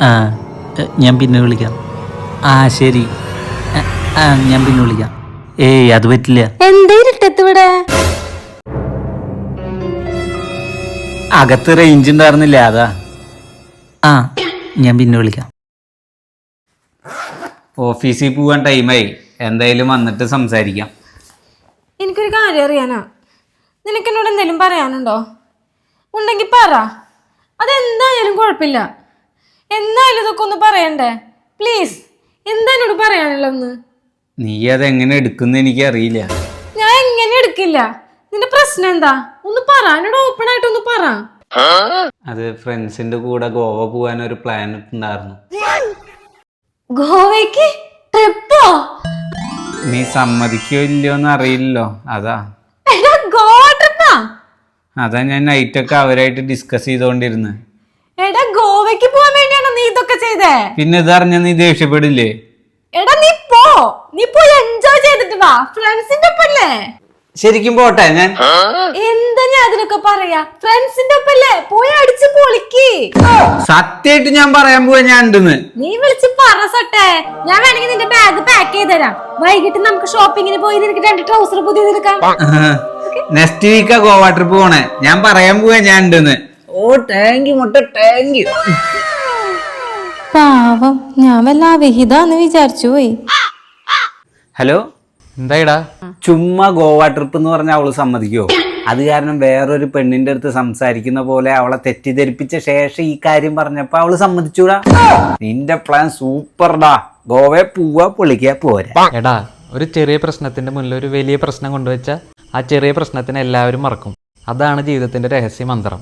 ആ ഞാൻ പിന്നെ വിളിക്കാം. ആ ശരി. ആ, ഞാൻ പിന്നെ വിളിക്കാം. ഏയ് അത് പറ്റില്ല. എന്തേരിട്ടെത്തിവിടെ അകത്ത് റേഞ്ച് ഉണ്ടായിരുന്നില്ല അതാ. ആ ഞാൻ പിന്നെ വിളിക്കാം. ഓഫീസിൽ പോവാൻ ടൈമായി എന്തായാലും വന്നിട്ട് സംസാരിക്കാം. എനിക്കൊരു കാര്യം അറിയാനാ. നിനക്ക് എന്നോട് എന്തെങ്കിലും പറയാനുണ്ടോ? ഉണ്ടെങ്കിൽ പറ. അതെന്തായാലും കുഴപ്പമില്ല. എന്തായാലും ഇതൊക്കെ ഒന്ന് പറയണ്ടേ? പ്ലീസ് എന്താ എന്നോട് പറയാനുള്ളതെന്ന്? നീ അതെങ്ങനെ എടുക്കുന്ന എനിക്ക് അറിയില്ല ഞാൻ എങ്ങനെ എടുക്കില്ല? നിന്റെ പ്രശ്നം എന്താ? ഒന്ന് പറ എന്നോട് ഓപ്പൺ ആയിട്ട് ഒന്ന് പറ. അത് ഫ്രണ്ട്സിന്റെ കൂടെ ഗോവ പോവാൻ ഒരു പ്ലാൻ ഉണ്ടായിരുന്നു ഗോവയ്ക്ക് ട്രിപ്പോ നീ സമ്മതിക്കോ ഇല്ലയോ എന്ന് അറിയില്ലല്ലോ അതാ. ഗോവ ട്രിപ്പാ അതാ ഞാൻ നൈറ്റൊക്കെ അവരായിട്ട് ഡിസ്കസ് ചെയ്തോണ്ടിരുന്നു. എടാ ഗോവയ്ക്ക് പോവാൻ വേണ്ടിയാണോ നീ ഇതൊക്കെ ചെയ്തേ? പിന്നെ ഇതറിഞ്ഞ നീ ദേഷ്യപ്പെടില്ലേ? എടാ നീ പോ. നീ പോയി എൻജോയ് ചെയ്തിട്ട് വാ. ഫ്രണ്ട്സിന്റെ ഒപ്പല്ലേ? ശരിക്കും പോട്ടെ ഞാൻ എന്താ ഞാൻ അതിനൊക്കെ പറയാ? ഫ്രണ്ട്സിന്റെ ഒപ്പല്ലേ? പോയി അടിച്ച് പൊളിക്ക്. സത്യമായിട്ട് ഞാൻ പറയാൻ പോവാ ഞാൻ ഉണ്ടെന്ന് നീ വിളിച്ച് പറ സട്ടെ. ഞാൻ വേണമെങ്കിൽ നിന്റെ ബാഗ് പാക്ക് ചെയ്ത് തരാം. വൈകിട്ട് നമുക്ക് ഷോപ്പിങ്ങിന് പോയി നിനക്ക് രണ്ട് ട്രൗസർ പുതിയതെടുക്കാം നെക്സ്റ്റ് വീക്കാ ഗോവ ട്രിപ്പ് പോണേ. ഞാൻ പറയാൻ പോവാ ഞാൻ ഉണ്ടെന്ന് ഓ താങ്ക് യു മുട്ട താങ്ക് യു പാവം ഞാൻ വല്ല വിഹിതാന്ന് വിചാരിച്ചു പോയി. ഹലോ? എന്തായിടാ? ചുമ്മാ ഗോവ ട്രിപ്പ് എന്ന് പറഞ്ഞാൽ അവൾ സമ്മതിക്കോ? അത് കാരണം വേറൊരു പെണ്ണിന്റെ അടുത്ത് സംസാരിക്കുന്ന പോലെ അവളെ തെറ്റിദ്ധരിപ്പിച്ച ശേഷം ഈ കാര്യം പറഞ്ഞപ്പോ അവൾ സമ്മതിച്ചൂടാ. നിന്റെ പ്ലാൻ സൂപ്പർഡാ ഗോവയെ പോവാ പൊളിക്കാ പോരാ. എടാ ഒരു ചെറിയ പ്രശ്നത്തിന്റെ മുന്നിൽ ഒരു വലിയ പ്രശ്നം കൊണ്ടുവച്ച ആ ചെറിയ പ്രശ്നത്തിന് എല്ലാവരും മറക്കും. അതാണ് ജീവിതത്തിന്റെ രഹസ്യ മന്ത്രം